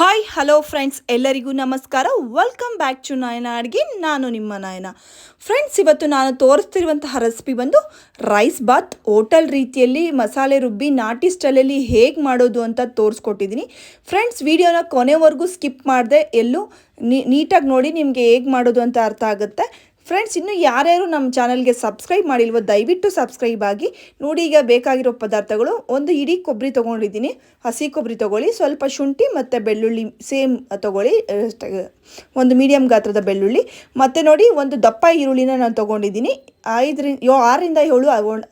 Hi hello friends ಎಲ್ಲರಿಗೂ ನಮಸ್ಕಾರ. Welcome back to ನಾಯನ ಅಡುಗೆ ನಾನು ನಿಮ್ಮ ನಾಯನ. ಫ್ರೆಂಡ್ಸ್ ಇವತ್ತು ನಾನು ತೋರಿಸ್ತಿರುವಂತಹ ರೆಸಿಪಿ ಬಂದು ರೈಸ್ ಬಾತ್ ಹೋಟೆಲ್ ರೀತಿಯಲ್ಲಿ ಮಸಾಲೆ ರುಬ್ಬಿ, ನಾಟಿ ಸ್ಟೈಲಲ್ಲಿ ಹೇಗೆ ಮಾಡೋದು ಅಂತ ತೋರಿಸ್ಕೊಟ್ಟಿದ್ದೀನಿ. ಫ್ರೆಂಡ್ಸ್ ವಿಡಿಯೋನ ಕೊನೆವರೆಗೂ ಸ್ಕಿಪ್ ಮಾಡದೆ ಎಲ್ಲೂ ನೀಟಾಗಿ ನೋಡಿ ನಿಮಗೆ ಹೇಗೆ ಮಾಡೋದು ಅಂತ ಅರ್ಥ ಆಗುತ್ತೆ. ಫ್ರೆಂಡ್ಸ್ ಇನ್ನು ಯಾರ್ಯಾರು ನಮ್ಮ ಚಾನಲ್ಗೆ ಸಬ್ಸ್ಕ್ರೈಬ್ ಮಾಡಿಲ್ವೋ ದಯವಿಟ್ಟು ಸಬ್ಸ್ಕ್ರೈಬ್ ಆಗಿ. ನೋಡಿ, ಈಗ ಬೇಕಾಗಿರೋ ಪದಾರ್ಥಗಳು, ಒಂದು ಇಡೀ ಕೊಬ್ಬರಿ ತೊಗೊಂಡಿದ್ದೀನಿ. ಹಸಿ ಕೊಬ್ಬರಿ ತೊಗೊಳ್ಳಿ, ಸ್ವಲ್ಪ ಶುಂಠಿ ಮತ್ತು ಬೆಳ್ಳುಳ್ಳಿ ಸೇಮ್ ತೊಗೊಳ್ಳಿ. ಒಂದು ಮೀಡಿಯಮ್ ಗಾತ್ರದ ಬೆಳ್ಳುಳ್ಳಿ. ಮತ್ತು ನೋಡಿ, ಒಂದು ದಪ್ಪ ಈರುಳ್ಳಿನ ನಾನು ತೊಗೊಂಡಿದ್ದೀನಿ. ಐದರಿಂದ, ಯೋ, ಆರರಿಂದ ಏಳು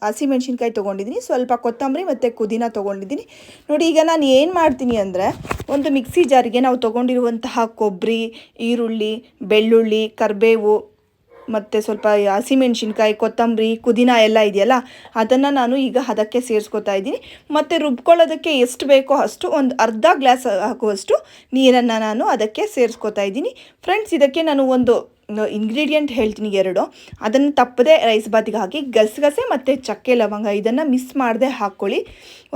ಹಸಿಮೆಣ್ಸಿನ್ಕಾಯಿ ತೊಗೊಂಡಿದ್ದೀನಿ. ಸ್ವಲ್ಪ ಕೊತ್ತಂಬರಿ ಮತ್ತು ಕುದಿನ ತೊಗೊಂಡಿದ್ದೀನಿ. ನೋಡಿ, ಈಗ ನಾನು ಏನು ಮಾಡ್ತೀನಿ ಅಂದರೆ, ಒಂದು ಮಿಕ್ಸಿ ಜಾರಿಗೆ ನಾವು ತೊಗೊಂಡಿರುವಂತಹ ಕೊಬ್ಬರಿ, ಈರುಳ್ಳಿ, ಬೆಳ್ಳುಳ್ಳಿ, ಕರಿಬೇವು ಮತ್ತು ಸ್ವಲ್ಪ ಹಸಿಮೆಣ್ಸಿನ್ಕಾಯಿ, ಕೊತ್ತಂಬರಿ, ಪುದೀನ ಎಲ್ಲ ಇದೆಯಲ್ಲ, ಅದನ್ನು ನಾನು ಈಗ ಅದಕ್ಕೆ ಸೇರಿಸ್ಕೊತಾ ಇದ್ದೀನಿ. ಮತ್ತು ರುಬ್ಕೊಳ್ಳೋದಕ್ಕೆ ಎಷ್ಟು ಬೇಕೋ ಅಷ್ಟು ಒಂದು ಅರ್ಧ ಗ್ಲಾಸ್ ಹಾಕುವಷ್ಟು ನೀರನ್ನು ನಾನು ಅದಕ್ಕೆ ಸೇರಿಸ್ಕೊತಾ ಇದ್ದೀನಿ. ಫ್ರೆಂಡ್ಸ್, ಇದಕ್ಕೆ ನಾನು ಒಂದು ಇಂಗ್ರೀಡಿಯೆಂಟ್ ಹೇಳ್ತೀನಿ ಎರಡು. ಅದನ್ನು ತಪ್ಪದೆ ರೈಸ್ ಬಾತಿಗೆ ಹಾಕಿ ಗಸಗಸೆ ಮತ್ತು ಚಕ್ಕೆ ಲವಂಗ ಇದನ್ನು ಮಿಸ್ ಮಾಡದೆ ಹಾಕ್ಕೊಳ್ಳಿ.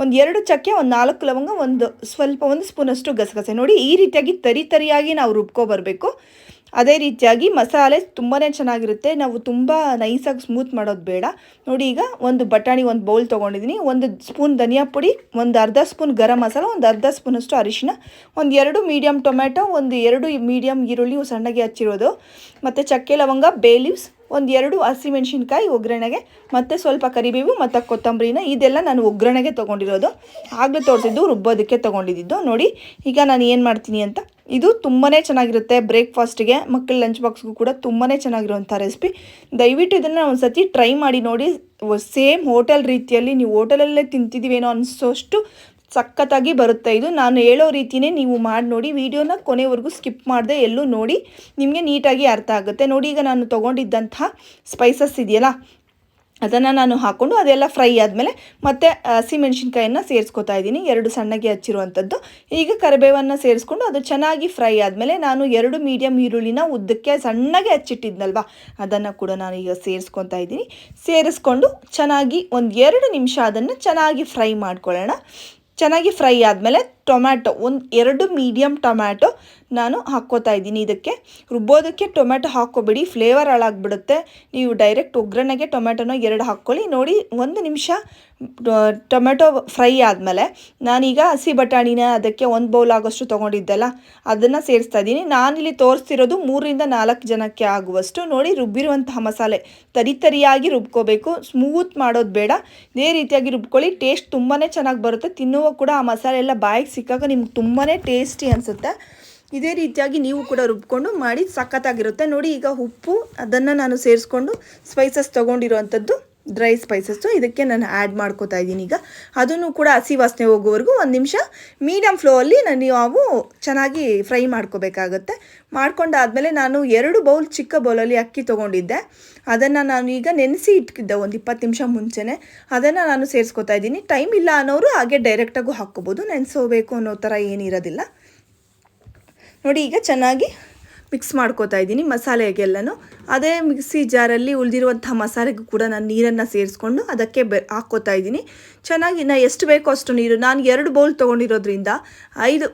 ಒಂದು ಎರಡು ಚಕ್ಕೆ, ಒಂದು ನಾಲ್ಕು ಲವಂಗ, ಒಂದು ಸ್ವಲ್ಪ, ಒಂದು ಸ್ಪೂನಷ್ಟು ಗಸಗಸೆ. ನೋಡಿ, ಈ ರೀತಿಯಾಗಿ ತರಿ ತರಿಯಾಗಿ ನಾವು ರುಬ್ಕೊ ಬರಬೇಕು. ಅದೇ ರೀತಿಯಾಗಿ ಮಸಾಲೆ ತುಂಬಾ ಚೆನ್ನಾಗಿರುತ್ತೆ. ನಾವು ತುಂಬ ನೈಸಾಗಿ ಸ್ಮೂತ್ ಮಾಡೋದು ಬೇಡ. ನೋಡಿ ಈಗ ಒಂದು ಬಟಾಣಿ ಒಂದು ಬೌಲ್ ತೊಗೊಂಡಿದ್ದೀನಿ ಒಂದು ಸ್ಪೂನ್ ಧನಿಯಾ ಪುಡಿ, ಒಂದು ಅರ್ಧ ಸ್ಪೂನ್ ಗರಂ ಮಸಾಲ, ಒಂದು ಅರ್ಧ ಸ್ಪೂನಷ್ಟು ಅರಿಶಿನ ಒಂದು ಎರಡು ಮೀಡಿಯಮ್ ಟೊಮೆಟೊ ಒಂದು ಎರಡು ಮೀಡಿಯಮ್ ಈರುಳ್ಳಿ ಸಣ್ಣಗೆ ಹಚ್ಚಿರೋದು. ಮತ್ತು ಚಕ್ಕೆ ಲವಂಗ ಬೇ ಲೀವ್ಸ್ ಒಂದು ಎರಡು ಹಸಿಮೆಣ್ಸಿನ್ಕಾಯಿ ಒಗ್ಗರಣೆಗೆ, ಮತ್ತು ಸ್ವಲ್ಪ ಕರಿಬೇವು ಮತ್ತು ಕೊತ್ತಂಬರಿನ, ಇದೆಲ್ಲ ನಾನು ಒಗ್ಗರಣೆಗೆ ತೊಗೊಂಡಿರೋದು. ಆಗಲೇ ತೋರಿಸಿದ್ದು ರುಬ್ಬೋದಕ್ಕೆ ತೊಗೊಂಡಿದ್ದು. ನೋಡಿ, ಈಗ ನಾನು ಏನು ಮಾಡ್ತೀನಿ ಅಂತ ಇದು ತುಂಬಾ ಚೆನ್ನಾಗಿರುತ್ತೆ ಬ್ರೇಕ್ಫಾಸ್ಟಿಗೆ ಮಕ್ಕಳ ಲಂಚ್ ಬಾಕ್ಸ್ಗೂ ಕೂಡ ತುಂಬಾ ಚೆನ್ನಾಗಿರುವಂಥ ರೆಸಿಪಿ ದಯವಿಟ್ಟು ಇದನ್ನು ಒಂದು ಸತಿ ಟ್ರೈ ಮಾಡಿ ನೋಡಿ. ಸೇಮ್ ಹೋಟೆಲ್ ರೀತಿಯಲ್ಲಿ ನೀವು ಹೋಟೆಲಲ್ಲೇ ತಿಂತಿದ್ದೀವೇನೋ ಅನಿಸೋಷ್ಟು ಸಖತ್ತಾಗಿ ಬರುತ್ತೆ ಇದು. ನಾನು ಹೇಳೋ ರೀತಿಯೇ ನೀವು ಮಾಡಿ ನೋಡಿ. ವಿಡಿಯೋನ ಕೊನೆವರೆಗೂ ಸ್ಕಿಪ್ ಮಾಡದೆ ಎಲ್ಲೂ ನೋಡಿ. ನಿಮಗೆ ನೀಟಾಗಿ ಅರ್ಥ ಆಗುತ್ತೆ. ನೋಡಿ ಈಗ ನಾನು ತೊಗೊಂಡಿದ್ದಂತಹ ಸ್ಪೈಸಸ್ ಇದೆಯಲ್ಲ ಅದನ್ನು ನಾನು ಹಾಕ್ಕೊಂಡು ಅದೆಲ್ಲ ಫ್ರೈ ಆದಮೇಲೆ ಮತ್ತೆ ಹಸಿಮೆಣ್ಸಿನ್ಕಾಯನ್ನು ಸೇರಿಸ್ಕೊತಾ ಇದ್ದೀನಿ. ಎರಡು ಸಣ್ಣಗೆ ಹಚ್ಚಿರುವಂಥದ್ದು. ಈಗ ಕರಿಬೇವನ್ನು ಸೇರಿಸ್ಕೊಂಡು ಅದು ಚೆನ್ನಾಗಿ ಫ್ರೈ ಆದಮೇಲೆ ನಾನು ಎರಡು ಮೀಡಿಯಮ್ ಈರುಳ್ಳಿನ ಉದ್ದಕ್ಕೆ ಸಣ್ಣಗೆ ಹಚ್ಚಿಟ್ಟಿದ್ನಲ್ವ, ಅದನ್ನು ಕೂಡ ನಾನು ಈಗ ಸೇರಿಸ್ಕೊತಾ ಇದ್ದೀನಿ. ಸೇರಿಸ್ಕೊಂಡು ಚೆನ್ನಾಗಿ ಒಂದು ಎರಡು ನಿಮಿಷ ಅದನ್ನು ಚೆನ್ನಾಗಿ ಫ್ರೈ ಮಾಡ್ಕೊಳ್ಳೋಣ. ಚೆನ್ನಾಗಿ ಫ್ರೈ ಆದಮೇಲೆ ಟೊಮ್ಯಾಟೊ, ಒಂದು ಎರಡು ಮೀಡಿಯಮ್ ಟೊಮ್ಯಾಟೊ ನಾನು ಹಾಕ್ಕೋತಾ ಇದ್ದೀನಿ ಇದಕ್ಕೆ. ರುಬ್ಬೋದಕ್ಕೆ ಟೊಮೆಟೊ ಹಾಕ್ಕೊಬೇಡಿ ಫ್ಲೇವರ್ ಹಾಳಾಗ್ಬಿಡುತ್ತೆ. ನೀವು ಡೈರೆಕ್ಟ್ ಒಗ್ಗರಣೆಗೆ ಟೊಮೆಟೊನ ಎರಡು ಹಾಕ್ಕೊಳ್ಳಿ. ನೋಡಿ, ಒಂದು ನಿಮಿಷ ಟೊಮೆಟೊ ಫ್ರೈ ಆದಮೇಲೆ ನಾನೀಗ ಹಸಿ ಬಟಾಣಿನ ಅದಕ್ಕೆ ಒಂದು ಬೌಲ್ ಆಗೋಷ್ಟು ತೊಗೊಂಡಿದ್ದೆಲ್ಲ, ಅದನ್ನು ಸೇರಿಸ್ತಾ ಇದ್ದೀನಿ. ನಾನಿಲ್ಲಿ ತೋರಿಸ್ತಿರೋದು ಮೂರರಿಂದ ನಾಲ್ಕು ಜನಕ್ಕೆ ಆಗುವಷ್ಟು. ನೋಡಿ, ರುಬ್ಬಿರುವಂತಹ ಮಸಾಲೆ ತರಿ ತರಿಯಾಗಿ ರುಬ್ಕೋಬೇಕು. ಸ್ಮೂತ್ ಮಾಡೋದು ಬೇಡ. ಇದೇ ರೀತಿಯಾಗಿ ರುಬ್ಕೊಳ್ಳಿ. ಟೇಸ್ಟ್ ತುಂಬಾ ಚೆನ್ನಾಗಿ ಬರುತ್ತೆ. ತಿನ್ನುವ ಕೂಡ ಆ ಮಸಾಲೆ ಎಲ್ಲ ಬಾಯಿಗೆ ಸಿಕ್ಕಾಗ ನಿಮ್ಗೆ ತುಂಬಾ ಟೇಸ್ಟಿ ಅನಿಸುತ್ತೆ. ಇದೇ ರೀತಿಯಾಗಿ ನೀವು ಕೂಡ ರುಬ್ಕೊಂಡು ಮಾಡಿ ಸಖತ್ತಾಗಿರುತ್ತೆ. ನೋಡಿ ಈಗ ಉಪ್ಪು ಅದನ್ನು ನಾನು ಸೇರಿಸ್ಕೊಂಡು ಸ್ಪೈಸಸ್ ತೊಗೊಂಡಿರೋವಂಥದ್ದು ಡ್ರೈ ಸ್ಪೈಸಸ್ಸು ಇದಕ್ಕೆ ನಾನು ಆ್ಯಡ್ ಮಾಡ್ಕೋತಾ ಇದ್ದೀನಿ ಈಗ. ಅದನ್ನು ಕೂಡ ಹಸಿ ವಾಸನೆ ಹೋಗೋವರೆಗೂ ಒಂದು ನಿಮಿಷ ಮೀಡಿಯಮ್ ಫ್ಲೋಲ್ಲಿ ನಾನು ನಾವು ಚೆನ್ನಾಗಿ ಫ್ರೈ ಮಾಡ್ಕೋಬೇಕಾಗತ್ತೆ. ಮಾಡ್ಕೊಂಡಾದಮೇಲೆ ನಾನು ಎರಡು ಬೌಲ್ ಚಿಕ್ಕ ಬೌಲಲ್ಲಿ ಅಕ್ಕಿ ತೊಗೊಂಡಿದ್ದೆ. ಅದನ್ನು ನಾನು ಈಗ ನೆನೆಸಿ ಇಟ್ಕಿದ್ದೆ ಒಂದು ಇಪ್ಪತ್ತು ನಿಮಿಷ ಮುಂಚೆನೇ. ಅದನ್ನು ನಾನು ಸೇರಿಸ್ಕೊತಾ ಇದ್ದೀನಿ. ಟೈಮ್ ಇಲ್ಲ ಅನ್ನೋರು ಹಾಗೆ ಡೈರೆಕ್ಟಾಗೂ ಹಾಕ್ಕೋಬೋದು. ನೆನೆಸೋಬೇಕು ಅನ್ನೋ ಥರ ಏನಿರೋದಿಲ್ಲ. ನೋಡಿ ಈಗ ಚೆನ್ನಾಗಿ ಮಿಕ್ಸ್ ಮಾಡ್ಕೋತಾ ಇದ್ದೀನಿ ಮಸಾಲೆಗೆಲ್ಲನೂ. ಅದೇ ಮಿಕ್ಸಿ ಜಾರಲ್ಲಿ ಉಳಿದಿರುವಂಥ ಮಸಾಲೆಗೂ ಕೂಡ ನಾನು ನೀರನ್ನು ಸೇರಿಸ್ಕೊಂಡು ಅದಕ್ಕೆ ಬೆ, ಹಾಕ್ಕೋತಾ ಇದ್ದೀನಿ. ಚೆನ್ನಾಗಿ ನಾ ಎಷ್ಟು ಬೇಕೋ ಅಷ್ಟು ನೀರು, ನಾನು ಎರಡು ಬೌಲ್ ತೊಗೊಂಡಿರೋದ್ರಿಂದ ಐದು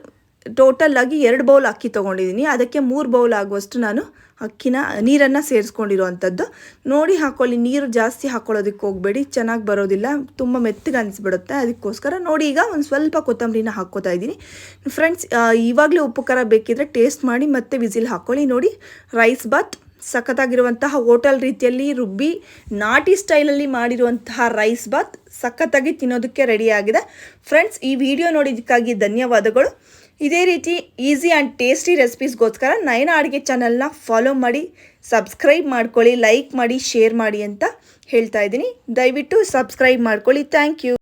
ಟೋಟಲ್ಲಾಗಿ ಎರಡು ಬೌಲ್ ಅಕ್ಕಿ ತೊಗೊಂಡಿದ್ದೀನಿ. ಅದಕ್ಕೆ ಮೂರು ಬೌಲ್ ಆಗುವಷ್ಟು ನಾನು ಅಕ್ಕಿನ, ನೀರನ್ನು ಸೇರಿಸ್ಕೊಂಡಿರುವಂಥದ್ದು. ನೋಡಿ ಹಾಕೊಳ್ಳಿ, ನೀರು ಜಾಸ್ತಿ ಹಾಕೊಳ್ಳೋದಕ್ಕೆ ಹೋಗಬೇಡಿ, ಚೆನ್ನಾಗಿ ಬರೋದಿಲ್ಲ, ತುಂಬ ಮೆತ್ತಗೆ ಅನಿಸ್ಬಿಡುತ್ತೆ. ಅದಕ್ಕೋಸ್ಕರ ನೋಡಿ ಈಗ ಒಂದು ಸ್ವಲ್ಪ ಕೊತ್ತಂಬರಿನ ಹಾಕ್ಕೋತಾ ಇದ್ದೀನಿ. ಫ್ರೆಂಡ್ಸ್ ಇವಾಗಲೇ ಉಪ್ಪು ಖಾರ ಬೇಕಿದ್ರೆ ಟೇಸ್ಟ್ ಮಾಡಿ ಮತ್ತೆ ವಿಸಿಲ್ ಹಾಕ್ಕೊಳ್ಳಿ ನೋಡಿ, ರೈಸ್ ಬಾತ್, ಸಖತ್ತಾಗಿರುವಂತಹ ಹೋಟೆಲ್ ರೀತಿಯಲ್ಲಿ ರುಬ್ಬಿ, ನಾಟಿ ಸ್ಟೈಲಲ್ಲಿ ಮಾಡಿರುವಂತಹ ರೈಸ್ ಬಾತ್ ಸಖತ್ತಾಗಿ ತಿನ್ನೋದಕ್ಕೆ ರೆಡಿಯಾಗಿದೆ. ಫ್ರೆಂಡ್ಸ್, ಈ ವಿಡಿಯೋ ನೋಡಿದ್ದಕ್ಕಾಗಿ ಧನ್ಯವಾದಗಳು. ಇದೇ ರೀತಿ ಈಸಿ ಆ್ಯಂಡ್ ಟೇಸ್ಟಿ ರೆಸಿಪೀಸ್ಗೋಸ್ಕರ ನಯನ ಅಡುಗೆ ಚಾನಲ್ನ ಫಾಲೋ ಮಾಡಿ, ಸಬ್ಸ್ಕ್ರೈಬ್ ಮಾಡ್ಕೊಳ್ಳಿ, ಲೈಕ್ ಮಾಡಿ, ಶೇರ್ ಮಾಡಿ ಅಂತ ಹೇಳ್ತಾ ಇದ್ದೀನಿ. ದಯವಿಟ್ಟು ಸಬ್ಸ್ಕ್ರೈಬ್ ಮಾಡ್ಕೊಳ್ಳಿ. Thank you.